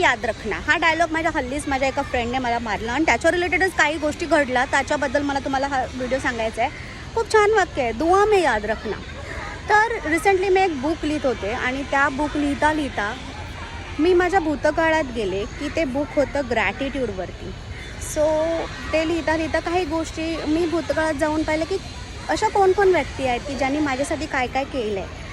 याद रखना. हा डायलॉग माझ्या हल्लीच माझ्या एका फ्रेंडने मला मारला. आणि त्याच्या रिलेटेडच काही गोष्टी घडल्या. त्याच्याबद्दल मला तुम्हाला हा व्हिडिओ सांगायचा आहे. खूप छान वाक्य आहे. दुआ में याद रखना. तर रिसेंटली मी एक बुक लिहित होते. आणि त्या बुक लिहिता लिहिता मी माझ्या भूतकाळात गेले की ते बुक होतं ग्रॅटिट्यूडवरती सो ते लिहिता लिहिता काही गोष्टी मी भूतकाळात जाऊन पाहिलं की अशा कोण कोण व्यक्ती आहेत की ज्यांनी माझ्यासाठी काय काय केलं आहे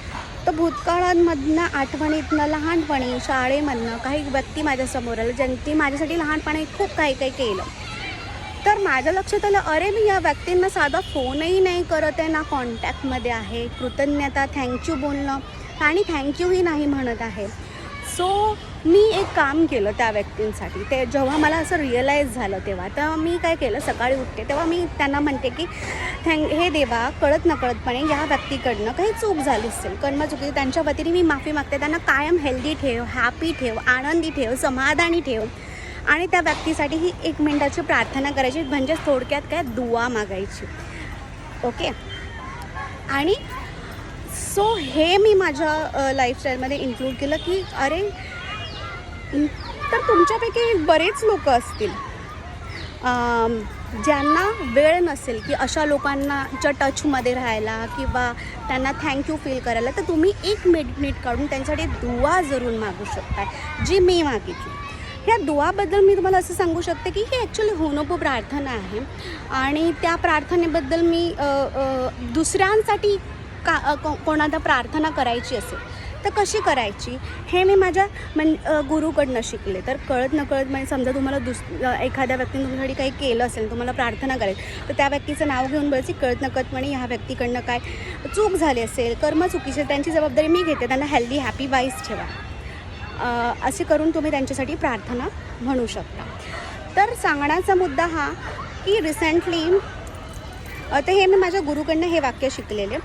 तर भूतकाळांमधनं आठवणीतनं लहानपणी शाळेमधनं काही व्यक्ती माझ्यासमोर आलं ज्यांनी माझ्यासाठी लहानपणी खूप काही काही केलं. तर माझं लक्षात आलं अरे मी या व्यक्तींना साधा फोनही नाही करत आहे ना कॉन्टॅक्टमध्ये आहे. कृतज्ञता थँक्यू बोलणं. आणि थँक्यूही नाही म्हणत आहे. सो मी एक काम केलं त्या व्यक्तींसाठी. ते जेव्हा मला असं रिअलाईज झालं तेव्हा तर मी काय केलं? सकाळी उठते. तेव्हा मी त्यांना म्हणते की थँक हे देवा कळत नकळतपणे या व्यक्तीकडनं काही चूक झाली असेल कर्म चुकी त्यांच्या वतीने मी माफी मागते. त्यांना कायम हेल्दी ठेव हॅपी ठेव आनंदी ठेव समाधानी ठेव. आणि त्या व्यक्तीसाठी ही एक मिनटाची प्रार्थना करायची म्हणजे थोडक्यात काय? दुवा मागायची. ओके? आणि सो हे मी माझ्या लाईफस्टाईलमध्ये इन्क्लूड केलं की अरे तर तुमच्यापैकी बरेच लोक असतील. ज्यांना वेळ नसेल की अशा लोकांनाच्या टचमध्ये राहायला किंवा त्यांना थँक्यू फील करायला तर तुम्ही एक मिनिट काढून त्यांच्यासाठी दुवा जरूर मागू शकताय जी मी मागितली. ह्या दुवाबद्दल मी तुम्हाला असं सांगू शकते की ही ॲक्च्युली होनोपो प्रार्थना आहे. आणि त्या प्रार्थनेबद्दल मी दुसऱ्यांसाठी का कोणाला प्रार्थना करायची असेल तर कशी करायची? हे मी माझ्या म्हण गुरुकडनं शिकले. तर कळत नकळत म्हणजे समजा तुम्हाला दुस एखाद्या व्यक्तीने तुमच्यासाठी काही केलं असेल तुम्हाला प्रार्थना करायची तर त्या व्यक्तीचं नाव घेऊन बोलायची कळत नकळतपणे ह्या व्यक्तीकडनं काय चूक झाली असेल कर्म चुकीचे त्यांची जबाबदारी मी घेते त्यांना हेल्दी हॅपी वाईज ठेवा. असे करून तुम्ही त्यांच्यासाठी प्रार्थना म्हणू शकता. तर सांगण्याचा मुद्दा हा की रिसेंटली तर हे मी माझ्या गुरुकडनं हे वाक्य शिकलेले.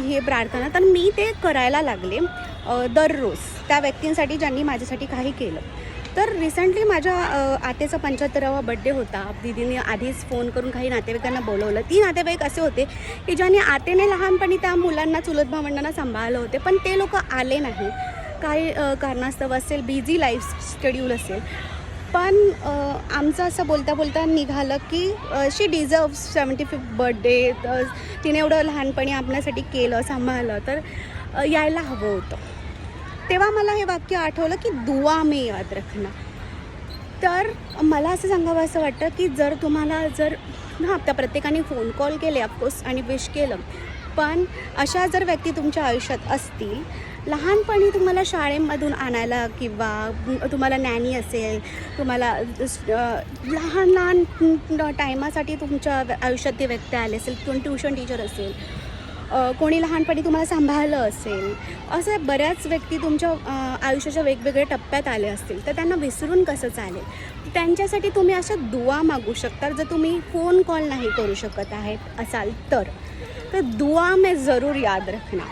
हे प्रार्थना तर मी ते करायला लागले दररोज त्या व्यक्तींसाठी ज्यांनी माझ्यासाठी काही केलं. तर रिसेंटली माझ्या आतेचा पंच्याहत्तरावा बड्डे होता. दिदीने आधीच फोन करून काही नातेवाईकांना बोलवलं. ती नातेवाईक असे होते की ज्यांनी आतेने लहानपणी त्या मुलांना चुलत भावंडांना सांभाळलं होते. पण ते लोक आले नाही. काही कारणास्तव असेल बिझी लाईफ शेड्यूल असेल पण आमचं असं बोलता बोलता निघालं की she deserve seventy fifth birthday तिने एवढं लहानपणी आपल्यासाठी केलं सांभाळलं. तर यायला हवं होतं. तेव्हा मला हे वाक्य आठवलं की दुआ मे याद रखणं तर मला असं सांगावं असं वाटतं की जर तुम्हाला जर हां त्या प्रत्येकाने फोन कॉल केले ऑफकोर्स आणि विश केलं. पण अशा जर व्यक्ती तुमच्या आयुष्यात असतील लहानपणी तुम्हाला शाळेमधून आणायला किंवा तुम्हाला नॅनी असेल तुम्हाला लहान लहान टायमासाठी तुमच्या आयुष्यात ते व्यक्ती आले असेल कोण ट्युशन टीचर असेल कोणी लहानपणी तुम्हाला सांभाळलं असेल असे बऱ्याच व्यक्ती तुमच्या आयुष्याच्या वेगवेगळ्या टप्प्यात आले असतील तर त्यांना विसरून कसं चालेल? त्यांच्यासाठी तुम्ही अशा दुवा मागू शकता जर तुम्ही फोन कॉल नाही करू शकत आहेत असाल तर. तर दुआ मे जरूर याद रखना.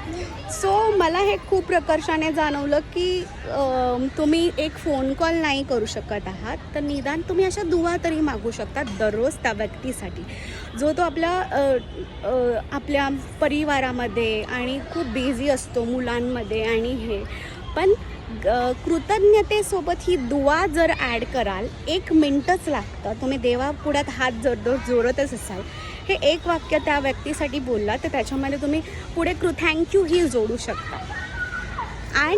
सो मला हे खूप प्रकर्षाने जाणवलं की तुम्ही एक फोन कॉल नाही करू शकत आहात तर निदान तुम्ही अशा दुवा तरी मागू शकता दररोज त्या व्यक्तीसाठी. जो तो आपल्या आपल्या परिवारामध्ये आणि खूप बिझी असतो मुलांमध्ये आणि हे. पण कृतज्ञतेसोबत ही दुवा जर ॲड कराल एक मिनटंच लागतं. तुम्ही देवापुढ्यात हात जर जोरतच जोडतच असाल. हे एक वाक्य त्या व्यक्तीसाठी बोलला तर त्याच्यामध्ये तुम्ही पुढे कृ थँक्यू ही जोडू शकता.